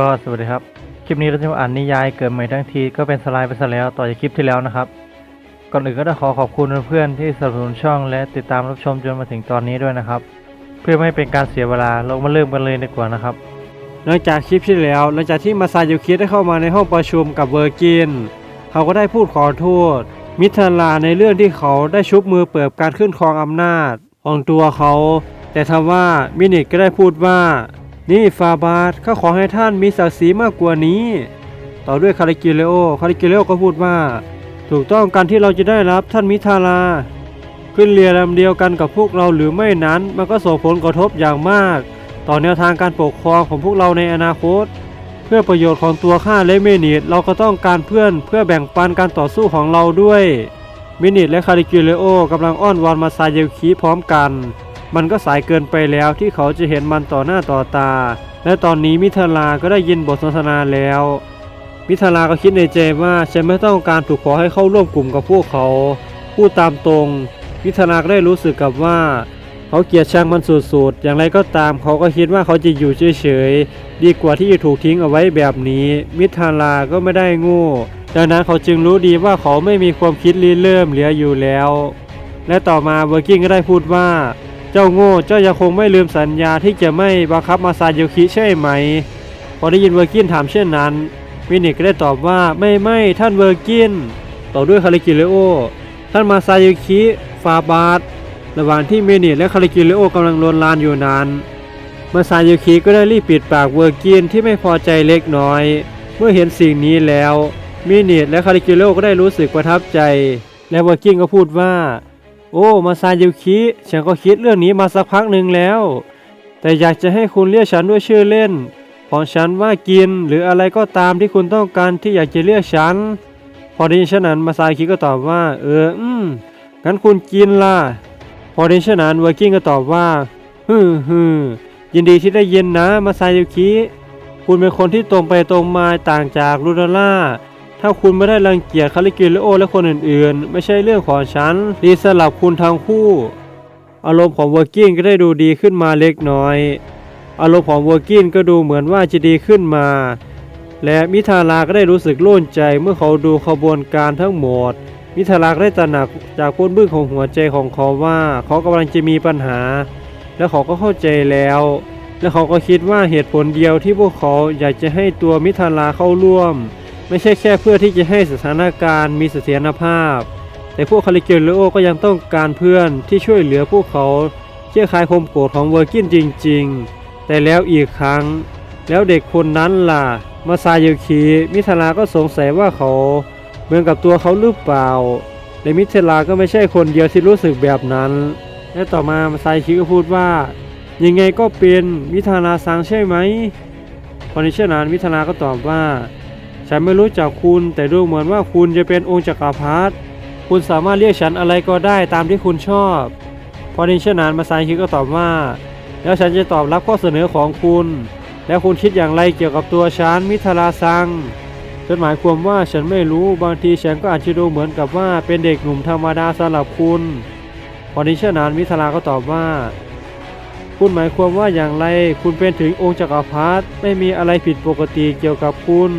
ก็สวัสดีครับ คลิปนี้เราจะมาอ่านนิยายเกิดใหม่ทั้งทีก็เป็นสไลด์ไปซะแล้วต่อจากคลิปที่แล้วนะครับ ก่อนอื่นก็ต้องขอขอบคุณเพื่อนที่สนับสนุนช่องและติดตามรับชมจนมาถึงตอนนี้ด้วยนะครับ เพื่อไม่ให้เป็นการเสียเวลาเรามาเริ่มกันเลยดีกว่านะครับหลังจากคลิปที่แล้วหลังจากที่มาซาโยคิได้เข้ามาในห้องประชุมกับเวอร์กิน เขาก็ได้พูดขอโทษ มิทาลาในเรื่องที่เขาได้ชุบมือเปิดการขึ้นครองอำนาจของตัวเขา แต่ทว่ามินิกก็ได้พูดว่า นี่ฟาบาสข้าขอให้ท่านมีศักดิ์ศรีมากกว่านี้ ต่อด้วยคาริกิเลโอคาริกิเลโอก็พูดว่า ถูกต้องการที่เราจะได้รับท่านมิทาลาขึ้นเรือลำเดียวกันกับพวกเราหรือไม่นั้น มันก็ส่งผลกระทบอย่างมาก ต่อแนวทางการปกครองของพวกเราในอนาคต เพื่อประโยชน์ของตัวข้าและเมนิดเราก็ต้องการเพื่อนเพื่อแบ่งปันการต่อสู้ของเราด้วยมินิดและคาริกิเลโอกำลังอ้อนวอนมาซาเยลคีพร้อมกัน มันก็สายเกินไปแล้วที่เขาจะเห็นมันต่อหน้าต่อตา และตอนนี้มิทาลาก็ได้ยินบทสนทนาแล้ว มิทาลาก็คิดในใจว่าฉันไม่ต้องการถูกขอให้เข้าร่วมกลุ่มกับพวกเขา พูดตามตรง มิทาลาก็ได้รู้สึกกับว่า เขาเกลียดชังมันสุดๆ อย่างไรก็ตามเขาก็คิดว่าเขาจะอยู่เฉยๆ ดีกว่าที่จะถูกทิ้งเอาไว้แบบนี้ มิทาลาก็ไม่ได้โงูดังนั้นเขาจึงรู้ดีว่าเขาไม่มีความคิดริเริ่มเหลืออยู่แล้ว และต่อมาเบอร์กิ้งก็ได้พูดว่า เจ้าโง่เจ้ายังคงไม่ลืมสัญญาที่จะไม่บังคับมาซาโยคิใช่ไหม พอได้ยินเวอร์กินถามเช่นนั้นมินิกก็ได้ตอบว่าไม่ไม่ท่านเวอร์กินต่อด้วยคาริกิเลโอ ท่านมาซาโยคิฟาบาสระหว่างที่เมนิและคาริกิเลโอกำลังลวนลานอยู่นั้นมาซาโยคิก็ได้รีบปิดปากเวอร์กินที่ไม่พอใจเล็กน้อย เมื่อเห็นสิ่งนี้แล้วเมนิและคาริกิเลโอก็ได้รู้สึกประทับใจ และเวอร์กินก็พูดว่า โอ้มาซาโยคิฉันก็คิดเรื่องนี้มาสักพักหนึ่งแล้ว แต่อยากจะให้คุณเรียกฉันด้วยชื่อเล่น ของฉันว่ากินหรืออะไรก็ตามที่คุณต้องการที่อยากจะเรียกฉัน พอได้ยินเช่นนั้นมาซายคิก็ตอบว่า เอออืมงั้นคุณกินล่ะ พอได้เช่นนั้นเวอร์กิ้งก็ตอบว่าฮึมฮึมยินดีที่ได้ยินนะมาซายุคิคุณเป็นคนที่ตรงไปตรงมาต่างจากลูนาล่า ถ้าคุณไม่ได้รังเกียจคาริกิเลโอและคนอื่นๆ ไม่ใช่เรื่องของฉันดีสลับคุณทั้งคู่ อารมณ์ของเวอร์กิ้งก็ได้ดูดีขึ้นมาเล็กน้อย อารมณ์ของเวอร์กิ้งก็ดูเหมือนว่าจะดีขึ้นมา และมิทาราก็ได้รู้สึกโล่นใจเมื่อเขาดูขบวนการทั้งหมด มิทารักได้ตระหนักจากก้นบึ้งของหัวใจของเขาว่าเขากำลังจะมีปัญหา และเขาก็เข้าใจแล้ว และเขาก็คิดว่าเหตุผลเดียวที่พวกเขาอยากจะให้ตัวมิทาราเข้าร่วม ไม่ใช่แค่เพื่อที่จะให้สถานการณ์มีเสถียรภาพ แต่พวกคาริเกลเลโอก็ยังต้องการเพื่อนที่ช่วยเหลือพวกเขาเชื่อคลายคมโกรธของเวอร์กินจริง ๆ แต่แล้วอีกครั้ง แล้วเด็กคนนั้นล่ะ มาซาโยคิมิทาราก็สงสัยว่าเขาเหมือนกับตัวเขาหรือเปล่าและมิเทลาก็ไม่ใช่คนเดียวที่รู้สึกแบบนั้น และต่อมาไซคิก็พูดว่า ยังไงก็เป็นมิทาราซังใช่ไหมพอในเช่นนั้นมิทาราก็ตอบว่า ฉันไม่รู้จักคุณ แต่ดูเหมือนว่าคุณจะเป็นองค์จักรพรรดิคุณสามารถเรียกฉันอะไรก็ได้ตามที่คุณชอบพอในเช่นนั้นมาไซคิก็ตอบว่า แล้วฉันจะตอบรับข้อเสนอของคุณ แล้วคุณคิดอย่างไรเกี่ยวกับตัวฉันมิทราซังจนหมายความว่าฉันไม่รู้บางทีฉันก็อาจจะดูเหมือนกับว่าเป็นเด็กหนุ่มธรรมดาสำหรับคุณพอนี้เชนนั้นมิทราก็ตอบว่า คุณหมายความว่าอย่างไร คุณเป็นถึงองค์จักรพรรดิไม่มีอะไรผิดปกติเกี่ยวกับคุณ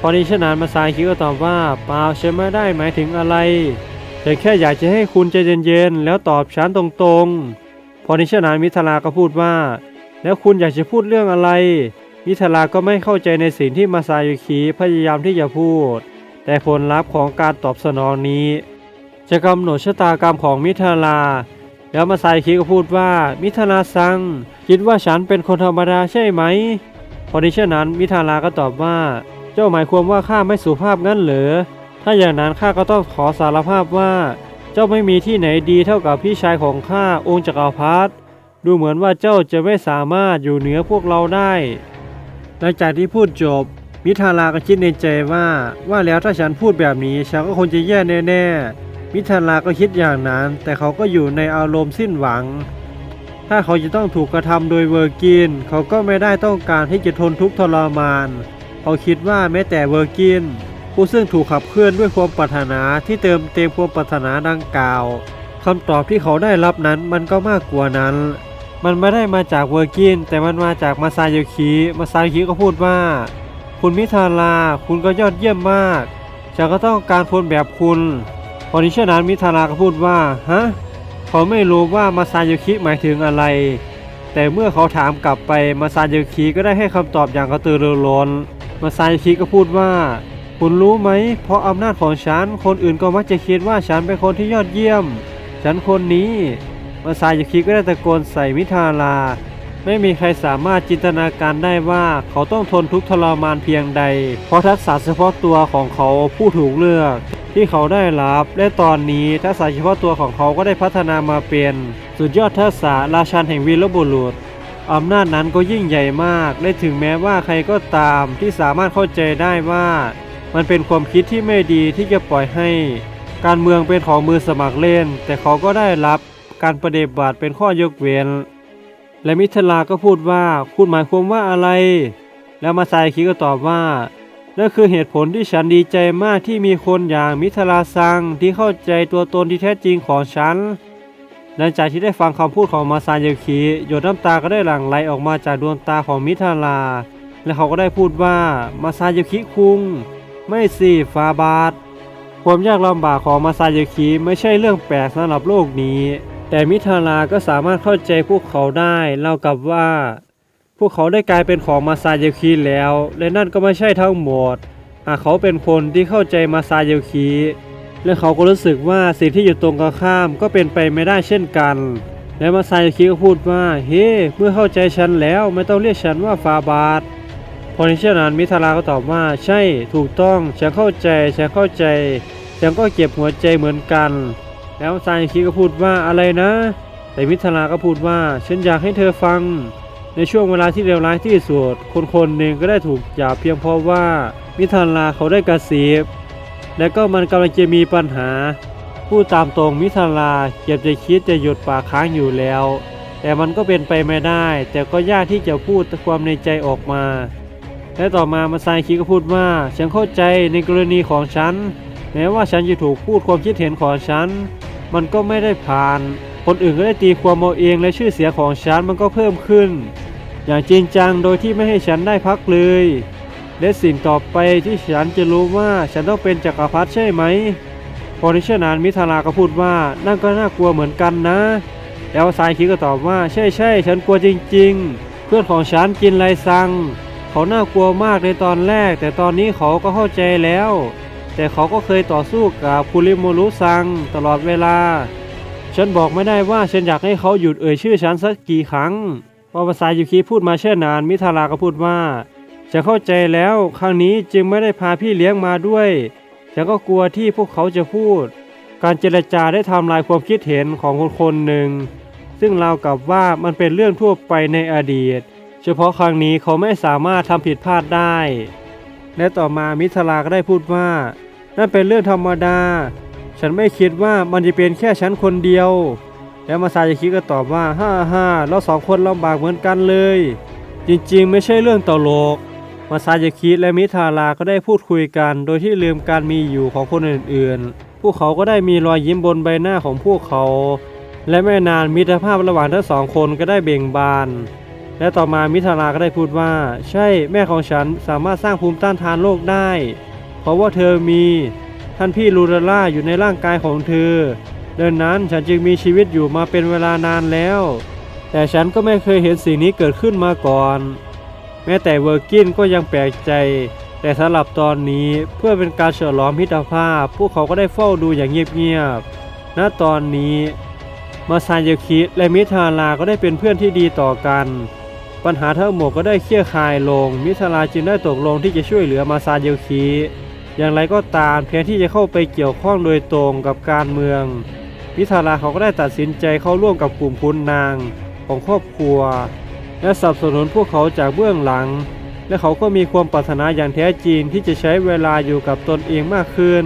พอนี้เช่นนั้นมาซายคิก็ตอบว่าเปล่าฉันไม่ได้หมายถึงอะไรฉันแค่อยากจะให้คุณใจเย็นๆแล้วตอบฉันตรงๆ พอนี้เช่นนั้นมิทราก็พูดว่า แล้วคุณอยากจะพูดเรื่องอะไร มิทาราก็ไม่เข้าใจในสิ่งที่มาซาโยคิพยายามที่จะพูด แต่ผลลัพธ์ของการตอบสนองนี้ จะกำหนดชะตากรรมของมิทาราแล้วมาซายคิก็พูดว่า มิทาราซัง คิดว่าฉันเป็นคนธรรมดาใช่ไหมพอดีเช่นนั้นมิทาราก็ตอบว่า เจ้าหมายความว่าข้าไม่สุภาพงั้นเหรอ ถ้าอย่างนั้นข้าก็ต้องขอสารภาพว่า เจ้าไม่มีที่ไหนดีเท่ากับพี่ชายของข้าองค์จักรพรรดิ ดูเหมือนว่าเจ้าจะไม่สามารถอยู่เหนือพวกเราได้ หลังจากที่พูดจบ มิทาราก็คิดในใจว่า ว่าแล้วถ้าฉันพูดแบบนี้ฉันก็คงจะแย่แน่ๆ มิทาราก็คิดอย่างนั้น แต่เขาก็อยู่ในอารมณ์สิ้นหวังถ้าเขาจะต้องถูกกระทำโดยเวอร์กิน เขาก็ไม่ได้ต้องการที่จะทนทุกข์ทรมาน เขาคิดว่าแม้แต่เวอร์กิน ผู้ซึ่งถูกขับเคลื่อนด้วยความปรารถนาที่เติมเต็มความปรารถนาดังกล่าวคำตอบที่เขาได้รับนั้นมันก็มากกว่านั้น มันไม่ได้มาจากเวอร์กิน แต่มันมาจากมาซาโยคิมาซาโยคิก็พูดว่า คุณมิทาราคุณก็ยอดเยี่ยมมากฉันก็ต้องการคนแบบคุณพอนี้เช่นนั้นมิทาราก็พูดว่าฮะเขาไม่รู้ว่ามาซาโยคิหมายถึงอะไร แต่เมื่อเขาถามกลับไปมาซาโยคิก็ได้ให้คำตอบอย่างกระตือรือร้น มาไซคิก็พูดว่า คุณรู้ไหม เพราะอำนาจของฉัน คนอื่นก็มักจะคิดว่าฉันเป็นคนที่ยอดเยี่ยม ฉันคนนี้ มาไซคิก็ได้ตะโกนใส่มิทาราไม่มีใครสามารถจินตนาการได้ว่าเขาต้องทนทุกข์ทรมานเพียงใด เพราะทักษะเฉพาะตัวของเขาผู้ถูกเลือก ที่เขาได้รับ และตอนนี้ทักษะเฉพาะตัวของเขาก็ได้พัฒนามาเป็น สุดยอดทักษะราชันแห่งวีรบุรุษ อำนาจนั้นก็ยิ่งใหญ่มากและถึงแม้ว่าใครก็ตามที่สามารถเข้าใจได้ว่า มันเป็นความคิดที่ไม่ดีที่จะปล่อยให้ การเมืองเป็นของมือสมัครเล่น แต่เขาก็ได้รับการปฏิบัติเป็นข้อยกเว้น และมิทลาก็พูดว่าคุณหมายความว่าอะไร แล้วมาซายคิก็ตอบว่านั่นคือเหตุผลที่ฉันดีใจมากที่มีคนอย่างมิทลาซังที่เข้าใจตัวตนที่แท้จริงของฉัน หลังจากที่ได้ฟังคำพูดของมาซาเยคิหยดน้ำตาก็ได้หลั่งไหลออกมาจากดวงตาของมิทลา และเขาก็ได้พูดว่ามาซาเยคิคุง ไม่สิฟาบาทความยากลำบากของมาซาเยคิไม่ใช่เรื่องแปลกสำหรับโลกนี้ แต่มิทาราก็สามารถเข้าใจพวกเขาได้เล่ากับว่า พวกเขาได้กลายเป็นของมาซาเยคิแล้ว และนั่นก็ไม่ใช่ทั้งหมดหากเขาเป็นคนที่เข้าใจมาซาเยคิ และเขาก็รู้สึกว่าสิ่งที่อยู่ตรงกันข้ามก็เป็นไปไม่ได้เช่นกัน และมาไซคิก็พูดว่า เฮ้เมื่อเข้าใจฉันแล้วไม่ต้องเรียกฉันว่าฟาบาทพอในเช่นนั้นมิทาราก็ตอบว่าใช่ถูกต้องฉันเข้าใจฉันเข้าใจฉันก็เก็บหัวใจเหมือนกัน แล้วซายคิก็พูดว่าอะไรนะ แต่มิทราก็พูดว่าฉันอยากให้เธอฟัง ในช่วงเวลาที่เลวร้ายที่สุดคนคนหนึ่งก็ได้ถูกหยาบเพียงเพราะว่ามิทราเขาได้กระสีบ และก็มันกำลังจะมีปัญหาพูดตามตรงมิทราเก็บจะคิดจะหยุดปากค้างอยู่แล้ว แต่มันก็เป็นไปไม่ได้ แต่ก็ยากที่จะพูดความในใจออกมา และต่อมามาซายคิก็พูดว่า ฉันเข้าใจในกรณีของฉัน แม้ว่าฉันจะถูกพูดความคิดเห็นของฉัน มันก็ไม่ได้ผ่าน คนอื่นก็ได้ตีความเอาเองและชื่อเสียงของฉันมันก็เพิ่มขึ้น อย่างจริงจังโดยที่ไม่ให้ฉันได้พักเลย และสิ่งต่อไปที่ฉันจะรู้ว่าฉันต้องเป็นจักรพรรดิใช่ไหมพอนเช่นนานมิทาราก็พูดว่านั่นก็น่ากลัวเหมือนกันนะ แล้วสายคิก็ตอบว่าใช่ใช่ฉันกลัวจริง ๆ เพื่อนของฉันกินไรซัง เขาน่ากลัวมากในตอนแรก แต่ตอนนี้เขาก็เข้าใจแล้ว แต่เขาก็เคยต่อสู้กับคุริโมรุซังตลอดเวลา ฉันบอกไม่ได้ว่าฉันอยากให้เขาหยุดเอ่ยชื่อฉันสักกี่ครั้งพอภาษายุคิพูดมาเช่นนานมิทาราก็พูดว่า ฉันเข้าใจแล้วครั้งนี้จึงไม่ได้พาพี่เลี้ยงมาด้วยฉันก็กลัวที่พวกเขาจะพูด การเจรจาได้ทำลายความคิดเห็นของคนคนหนึ่ง ซึ่งเราวกับว่ามันเป็นเรื่องทั่วไปในอดีต เฉพาะครั้งนี้เขาไม่สามารถทำผิดพลาดได้ และต่อมามิทราก็ได้พูดว่า นั่นเป็นเรื่องธรรมดา ฉันไม่คิดว่ามันจะเป็นแค่ฉันคนเดียว แล้วมาซายาคิก็ตอบว่าฮ่าฮ่าเราสองคนลำบากเหมือนกันเลย จริงๆ ไม่ใช่เรื่องตลก มาซายาคิและมิทาราก็ได้พูดคุยกัน โดยที่ลืมการมีอยู่ของคนอื่นๆ พวกเขาก็ได้มีรอยยิ้มบนใบหน้าของพวกเขา และไม่นานมิตรภาพระหว่างทั้งสองคนก็ได้เบ่งบาน และต่อมามิทาราก็ได้พูดว่า ใช่แม่ของฉันสามารถสร้างภูมิต้านทานโรคได้ เพราะว่าเธอมีท่านพี่ลูราล่าอยู่ในร่างกายของเธอดังนั้นฉันจึงมีชีวิตอยู่มาเป็นเวลานานแล้ว แต่ฉันก็ไม่เคยเห็นสิ่งนี้เกิดขึ้นมาก่อน แม้แต่เวอร์กินก็ยังแปลกใจ แต่สำหรับตอนนี้เพื่อเป็นการเฉลองมิตรภาพ พวกเขาก็ได้เฝ้าดูอย่างเงียบๆณตอนนี้มาซายาคิและมิทาราก็ได้เป็นเพื่อนที่ดีต่อกัน ปัญหาทั้งหมดก็ได้เคลี่ยร์คลายลง มิทาราจึงได้ตกลงที่จะช่วยเหลือมาซายาคิอย่างไรก็ตามแทนที่จะเข้าไปเกี่ยวข้องโดยตรงกับการเมือง มิทาราเขาก็ได้ตัดสินใจเข้าร่วมกับกลุ่มคุณนางของครอบครัว และสนับสนุนพวกเขาจากเบื้องหลัง และเขาก็มีความปรารถนาอย่างแท้จริงที่จะใช้เวลาอยู่กับตนเองมากขึ้น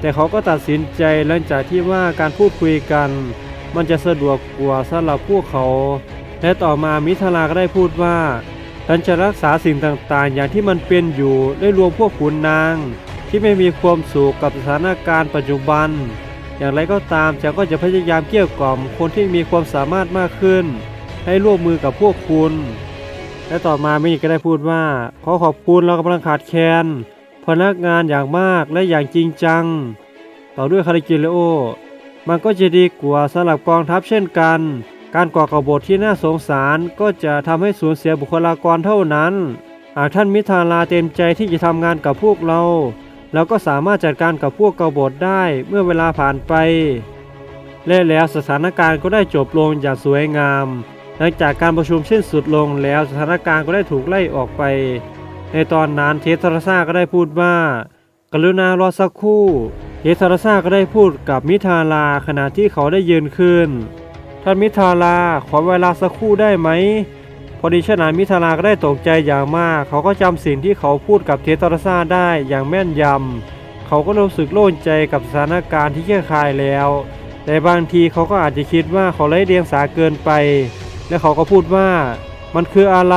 แต่เขาก็ตัดสินใจหลังจากที่ว่าการพูดคุยกัน มันจะสะดวกกว่าสำหรับพวกเขา และต่อมามิทราก็ได้พูดว่าฉันจะรักษาสิ่งต่างๆ อย่างที่มันเป็นอยู่ได้รวมพวกขุนนาง ที่ไม่มีความสุขกับสถานการณ์ปัจจุบัน อย่างไรก็ตามฉันก็จะพยายามเกลี้ยวกล่อมคนที่มีความสามารถมากขึ้น ให้ร่วมมือกับพวกคุณ และต่อมามินิก็ได้พูดว่า ขอขอบคุณเรากำลังขาดแคลนพนักงานอย่างมากและอย่างจริงจัง ต่อด้วยคาริกิเลโอ มันก็จะดีกว่าสำหรับกองทัพเช่นกัน การก่อกบฏที่น่าสงสารก็จะทำให้สูญเสียบุคลากรเท่านั้น หากท่านมิทาราเต็มใจที่จะทำงานกับพวกเราเราก็สามารถจัดการกับพวกกบฏได้เมื่อเวลาผ่านไปและแล้วสถานการณ์ก็ได้จบลงอย่างสวยงาม หลังจากการประชุมสิ้นสุดลงแล้วสถานการณ์ก็ได้ถูกไล่ออกไป ในตอนนั้นเทสทราซ่าก็ได้พูดว่า กรุณารอสักครู่เทสทราซ่าก็ได้พูดกับมิทาลาขณะที่เขาได้ยืนขึ้น ท่านมิทาลาขอเวลาสักครู่ได้ไหมพอดีฉะนั้นมิทาลาก็ได้ตกใจอย่างมาก เขาก็จำสิ่งที่เขาพูดกับเทสทราซ่าได้อย่างแม่นยำเขาก็รู้สึกโล่งใจกับสถานการณ์ที่เคลี่คลายแล้ว แต่บางทีเขาก็อาจจะคิดว่าเขาไร้เดียงสาเกินไป และเขาก็พูดว่ามันคืออะไร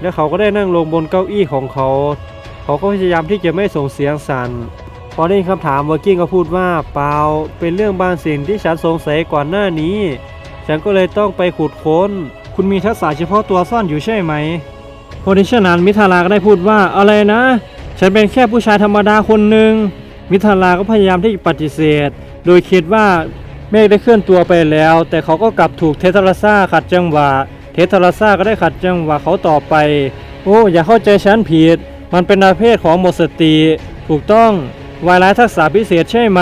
และเขาก็ได้นั่งลงบนเก้าอี้ของเขา เขาก็พยายามที่จะไม่ส่งเสียงสั่น พอได้ยินคำถามเวอร์กิ้งก็พูดว่าเปล่า เป็นเรื่องบางสิ่งที่ฉันสงสัยก่อนหน้านี้ ฉันก็เลยต้องไปขุดค้น คุณมีทักษะเฉพาะตัวซ่อนอยู่ใช่ไหมพอดีฉะนั้นมิทาราก็ได้พูดว่าอะไรนะ ฉันเป็นแค่ผู้ชายธรรมดาคนหนึ่งมิทาราก็พยายามที่จะปฏิเสธ โดยคิดว่า เมฆได้เคลื่อนตัวไปแล้ว แต่เขาก็กลับถูกเทสลาซาขัดจังหวะ เทสลาซาก็ได้ขัดจังหวะเขาต่อไป โอ้อย่าเข้าใจฉันผิด มันเป็นอาเพศของหมดสติ ถูกต้องวายร้ายทักษะพิเศษใช่ไหม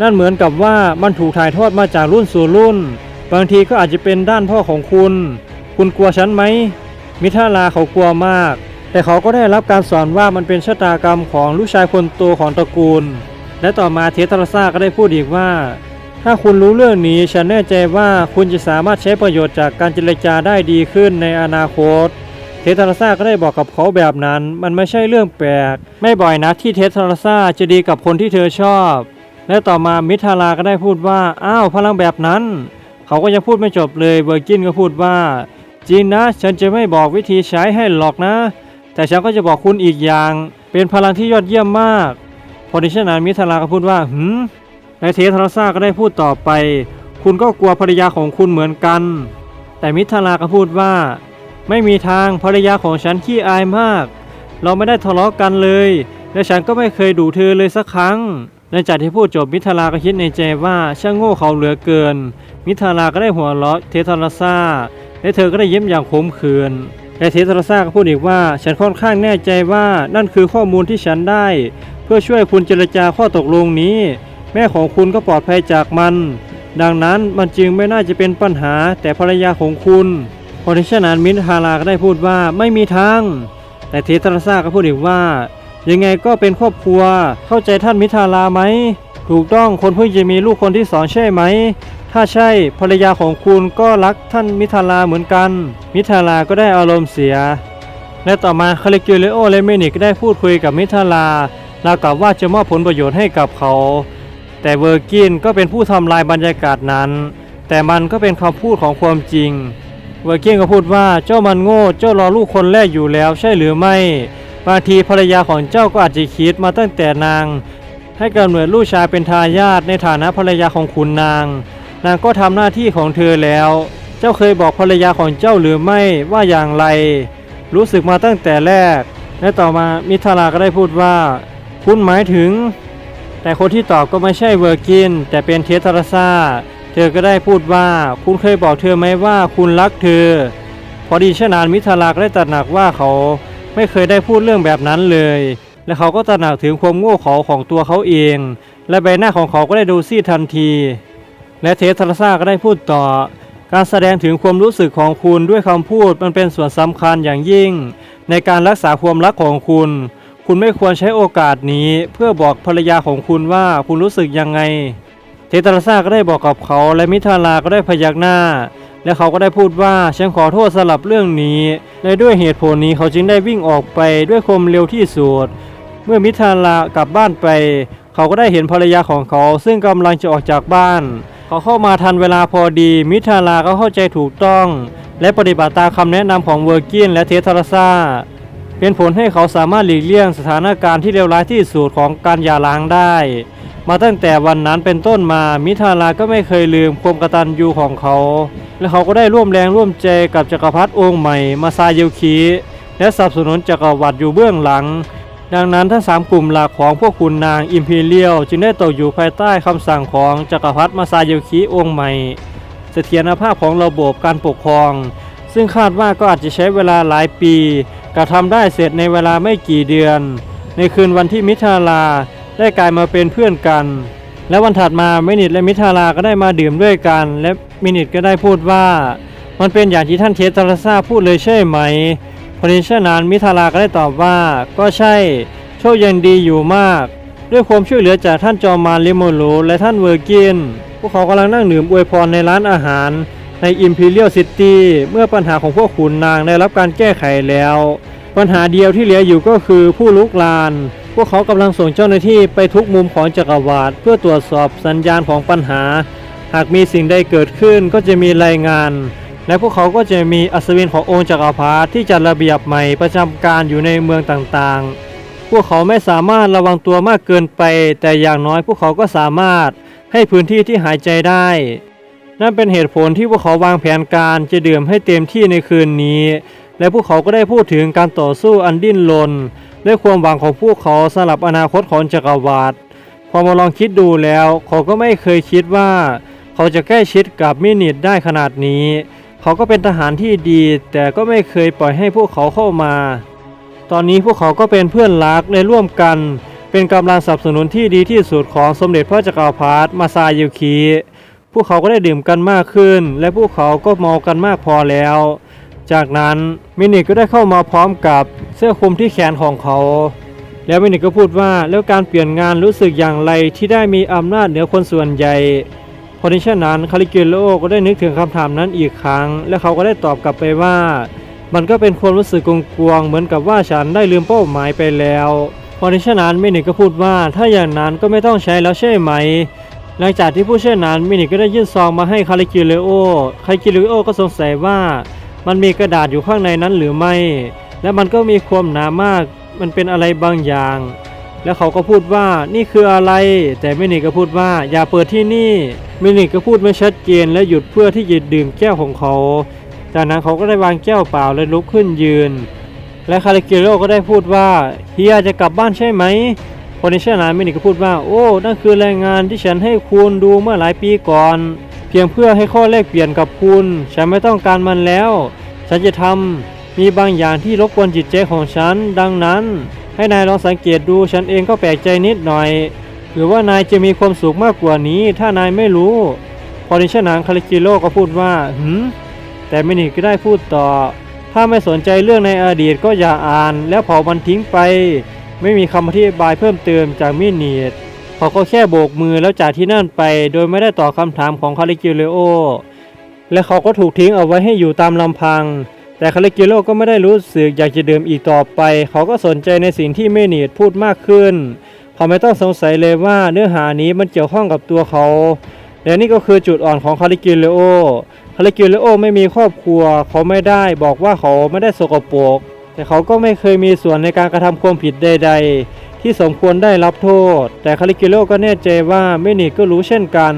นั่นเหมือนกับว่ามันถูกถ่ายทอดมาจากรุ่นสู่รุ่น บางทีก็อาจจะเป็นด้านพ่อของคุณ คุณกลัวฉันไหม มิทาลาเขากลัวมาก แต่เขาก็ได้รับการสอนว่ามันเป็นชะตากรรมของลูกชายคนโตของตระกูล และต่อมาเทสลาซาก็ได้พูดอีกว่า ถ้าคุณรู้เรื่องนี้ ฉันแน่ใจว่าคุณจะสามารถใช้ประโยชน์จากการเจรจาได้ดีขึ้นในอนาคต เทสลาซ่าก็ได้บอกกับเขาแบบนั้น มันไม่ใช่เรื่องแปลก ไม่บ่อยนะที่เทสลาซ่าจะดีกับคนที่เธอชอบ และต่อมามิทาราก็ได้พูดว่า อ้าวพลังแบบนั้น เขาก็ยังพูดไม่จบเลยเวอร์กินก็พูดว่า จริงนะ ฉันจะไม่บอกวิธีใช้ให้หรอกนะ แต่ฉันก็จะบอกคุณอีกอย่าง เป็นพลังที่ยอดเยี่ยมมากพอดิฉันนั้นมิทาราก็พูดว่าหืม ในเทสลาซ่าก็ได้พูดต่อไป คุณก็กลัวภรรยาของคุณเหมือนกัน แต่มิทาราก็พูดว่า ไม่มีทางภรรยาของฉันขี้อายมาก เราไม่ได้ทะเลาะกันเลย และฉันก็ไม่เคยดูเธอเลยสักครั้งหลังจากที่พูดจบมิทาราก็คิดในใจว่าช่างโง่เขาเหลือเกิน มิทาราก็ได้หัวเราะเทสลาซ่าและเธอก็ได้ยิ้มอย่างขมขื่นและเทสลาซ่าก็พูดอีกว่า ฉันค่อนข้างแน่ใจว่านั่นคือข้อมูลที่ฉันได้ เพื่อช่วยคุณเจรจาข้อตกลงนี้ แม่ของคุณก็ปลอดภัยจากมัน ดังนั้นมันจึงไม่น่าจะเป็นปัญหาแต่ภรรยาของคุณพอที่ฉะนั้นมิทาราก็ได้พูดว่าไม่มีทาง แต่เทสลาซาก็พูดอีกว่า ยังไงก็เป็นครอบครัวเข้าใจท่านมิทาราไหม ถูกต้องคนเพิ่งจะมีลูกคนที่สองใช่ไหม ถ้าใช่ภรรยาของคุณก็รักท่านมิทาราเหมือนกัน มิทาราก็ได้อารมณ์เสีย และต่อมาคาลิกิเลโอและเมนิกได้พูดคุยกับมิทาราราวกับว่าจะมอบผลประโยชน์ให้กับเขา แต่เวอร์กินก็เป็นผู้ทำลายบรรยากาศนั้น แต่มันก็เป็นคำพูดของความจริง เวอร์กินก็พูดว่าเจ้ามันโง่เจ้ารอลูกคนแรกอยู่แล้วใช่หรือไม่ บางทีภรรยาของเจ้าก็อาจจะคิดมาตั้งแต่นาง ให้กำเนิดลูกชายเป็นทายาทในฐานะภรรยาของคุณนาง นางก็ทำหน้าที่ของเธอแล้ว เจ้าเคยบอกภรรยาของเจ้าหรือไม่ว่าอย่างไร รู้สึกมาตั้งแต่แรก และต่อมามิทาราก็ได้พูดว่า คุณหมายถึง แต่คนที่ตอบก็ไม่ใช่เวอร์กิน แต่เป็นเทสราซาเธอก็ได้พูดว่าคุณเคยบอกเธอไหมว่าคุณรักเธอ พอดีชนานมิทารากได้ตระหนักว่าเขาไม่เคยได้พูดเรื่องแบบนั้นเลย และเขาก็ตระหนักถึงความโง่เขลาของตัวเขาเอง และใบหน้าของเขาก็ได้ดูซีดทันที และเทสราซาก็ได้พูดต่อ การแสดงถึงความรู้สึกของคุณด้วยคำพูดมันเป็นส่วนสำคัญอย่างยิ่ง ในการรักษาความรักของคุณ คุณไม่ควรใช้โอกาสนี้เพื่อบอกภรรยาของคุณว่าคุณรู้สึกยังไง เทตราซาก็ได้บอกกับเขาและมิทาราก็ได้พยักหน้า และเขาก็ได้พูดว่าฉันขอโทษสลับเรื่องนี้ และด้วยเหตุผลนี้เขาจึงได้วิ่งออกไปด้วยความเร็วที่สุดเมื่อมิทารากลับบ้านไป เขาก็ได้เห็นภรรยาของเขา ซึ่งกำลังจะออกจากบ้าน เขาเข้ามาทันเวลาพอดี มิทาราก็เข้าใจถูกต้อง และปฏิบัติตามคำแนะนำของเวอร์กินและเทสราซา เป็นผลให้เขาสามารถหลีกเลี่ยงสถานการณ์ที่เลวร้ายที่สุดของการหย่าร้างได้ มาตั้งแต่วันนั้นเป็นต้นมามิทาราก็ไม่เคยลืมความกตัญญูของเขา และเขาก็ได้ร่วมแรงร่วมใจกับจักรพรรดิองค์ใหม่มาซาเยลคีและสนับสนุนจักรวรรดิอยู่เบื้องหลัง ดังนั้นทั้งสามกลุ่มหลักของพวกขุนนางอิมพีเรียลจึงได้ตกอยู่ภายใต้คำสั่งของจักรพรรดิมาซาเยลคีองค์ใหม่ เสถียรภาพของระบบการปกครอง ซึ่งคาดว่าก็อาจจะใช้เวลาหลายปี กระทำได้เสร็จในเวลาไม่กี่เดือน ในคืนวันที่มิทาลาได้กลายมาเป็นเพื่อนกัน และวันถัดมามินิทและมิทาลาก็ได้มาดื่มด้วยกัน และมินิทก็ได้พูดว่า มันเป็นอย่างที่ท่านเทสตาราซาพูดเลยใช่ไหมพอดีเช่นนั้นมิทาลาก็ได้ตอบว่า ก็ใช่โชคยังดีอยู่มาก ด้วยความช่วยเหลือจากท่านจอมมารลิโมโลและท่านเวอร์กินพวกเขากำลังนั่งดื่มอวยพรในร้านอาหาร ใน Imperial City เมื่อปัญหาของพวกขุนนางได้รับการแก้ไขแล้ว ปัญหาเดียวที่เหลืออยู่ก็คือผู้ลุกลาน พวกเขากำลังส่งเจ้าหน้าที่ไปทุกมุมของจักรวาลเพื่อตรวจสอบสัญญาณของปัญหา หากมีสิ่งใดเกิดขึ้นก็จะมีรายงาน และพวกเขาก็จะมีอัศวินขององค์จักรพรรดิที่จัดระเบียบใหม่ประจำการอยู่ในเมืองต่างๆ พวกเขาไม่สามารถระวังตัวมากเกินไป แต่อย่างน้อยพวกเขาก็สามารถให้พื้นที่ที่หายใจได้ นั่นเป็นเหตุผลที่พวกเขาวางแผนการจะดื่มให้เต็มที่ในคืนนี้ และพวกเขาก็ได้พูดถึงการต่อสู้อันดิ้นรนและความหวังของพวกเขาสำหรับอนาคตของจักรวาลพอมาลองคิดดูแล้วเขาก็ไม่เคยคิดว่า เขาจะใกล้ชิดกับมินิทได้ขนาดนี้ เขาก็เป็นทหารที่ดี แต่ก็ไม่เคยปล่อยให้พวกเขาเข้ามา ตอนนี้พวกเขาก็เป็นเพื่อนรักและร่วมกัน เป็นกำลังสนับสนุนที่ดีที่สุดของสมเด็จพระจักรพรรดิมาซายุคิ พวกเขาก็ได้ดื่มกันมากขึ้น และพวกเขาก็เมากันมากพอแล้ว จากนั้นมินิก็ได้เข้ามาพร้อมกับเสื้อคลุมที่แขนของเขา แล้วมินิก็พูดว่าแล้วการเปลี่ยนงานรู้สึกอย่างไรที่ได้มีอำนาจเหนือคนส่วนใหญ่พอในเช่นนั้นคาริเกิโลก็ได้นึกถึงคำถามนั้นอีกครั้ง และเขาก็ได้ตอบกลับไปว่า มันก็เป็นความรู้สึกกลวงๆเหมือนกับว่าฉันได้ลืมเป้าหมายไปแล้วพอในเช่นนั้นมินิก็พูดว่าถ้าอย่างนั้นก็ไม่ต้องใช้แล้วใช่ไหม หลังจากที่ผู้เช่นนั้นมินิก็ได้ยื่นซองมาให้คาริกิเลโอ คาริกิเลโอก็สงสัยว่า มันมีกระดาษอยู่ข้างในนั้นหรือไม่ และมันก็มีความหนามาก มันเป็นอะไรบางอย่าง แล้วเขาก็พูดว่านี่คืออะไร แต่มินิก็พูดว่าอย่าเปิดที่นี่ มินิก็พูดไม่ชัดเจนและหยุดเพื่อที่จะดื่มแก้วของเขา จากนั้นเขาก็ได้วางแก้วเปล่าและลุกขึ้นยืน และคาริกิโลก็ได้พูดว่าเฮียจะกลับบ้านใช่ไหม คนในเช่นนั้นมินิก็พูดว่า โอ้ นั่นคือแรงงานที่ฉันให้คุณดูเมื่อหลายปีก่อน เพียงเพื่อให้ข้อแลกเปลี่ยนกับคุณ ฉันไม่ต้องการมันแล้ว ฉันจะทำมีบางอย่างที่รบกวนจิตใจของฉัน ดังนั้น ให้นายลองสังเกตดูฉันเองก็แปลกใจนิดหน่อย หรือว่านายจะมีความสุขมากกว่านี้ ถ้านายไม่รู้ พอในเช่นนั้นคาริกิโลก็พูดว่าหืมแต่มินิก็ได้พูดต่อ ถ้าไม่สนใจเรื่องในอดีตก็อย่าอ่าน แล้วเผามันทิ้งไป ไม่มีคำอธิบายเพิ่มเติมจากมินิดเขาก็แค่โบกมือแล้วจากที่นั่นไป โดยไม่ได้ตอบคำถามของคาริกิเลโอ และเขาก็ถูกทิ้งเอาไว้ให้อยู่ตามลำพัง แต่คาริกิโลก็ไม่ได้รู้สึกอยากจะเดิมอีกต่อไป เขาก็สนใจในสิ่งที่เมนิดพูดมากขึ้น เขาไม่ต้องสงสัยเลยว่าเนื้อหานี้มันเกี่ยวข้องกับตัวเขาและนี่ก็คือจุดอ่อนของคาริกิเลโอคาริกิเลโอไม่มีครอบครัว เขาไม่ได้บอกว่าเขาไม่ได้สกปรก แต่เขาก็ไม่เคยมีส่วนในการกระทำความผิดใด ๆ ที่สมควรได้รับโทษ แต่คาริกิโลก็แน่ใจว่าเมนิดก็รู้เช่นกัน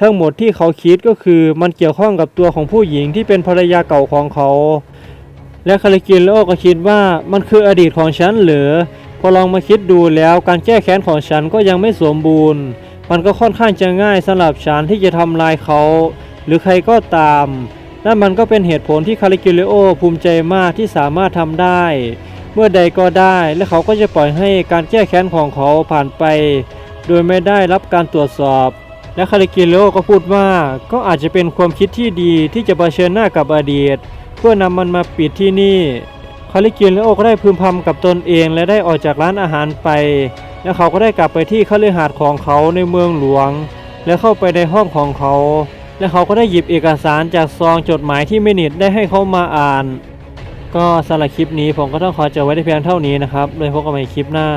ทั้งหมดที่เขาคิดก็คือมันเกี่ยวข้องกับตัวของผู้หญิงที่เป็นภรรยาเก่าของเขา และคาริกิโลก็คิดว่ามันคืออดีตของฉันเหรือพอลองมาคิดดูแล้วการแก้แค้นของฉันก็ยังไม่สมบูรณ์ มันก็ค่อนข้างจะง่ายสำหรับฉันที่จะทำลายเขา หรือใครก็ตาม นั่นมันก็เป็นเหตุผลที่คาริกิเลโอภูมิใจมากที่สามารถทำได้ เมื่อใดก็ได้ และเขาก็จะปล่อยให้การแก้แค้นของเขาผ่านไป โดยไม่ได้รับการตรวจสอบ และคาริกิเลโอก็พูดว่าก็อาจจะเป็นความคิดที่ดีที่จะเผชิญหน้ากับอดีต เพื่อนำมันมาปิดที่นี่คาริกิเลโอก็ได้พึมพำกับตนเองและได้ออกจากร้านอาหารไป และเขาก็ได้กลับไปที่คฤหาสน์ของเขาในเมืองหลวง และเข้าไปในห้องของเขา และเขาก็ได้หยิบเอกสารจากซองจดหมายที่เมนิดได้ให้เขามาอ่าน ก็สำหรับคลิปนี้ผมก็ต้องขอจบไว้ได้เพียงเท่านี้นะครับโดยพบกันใหม่คลิปหน้า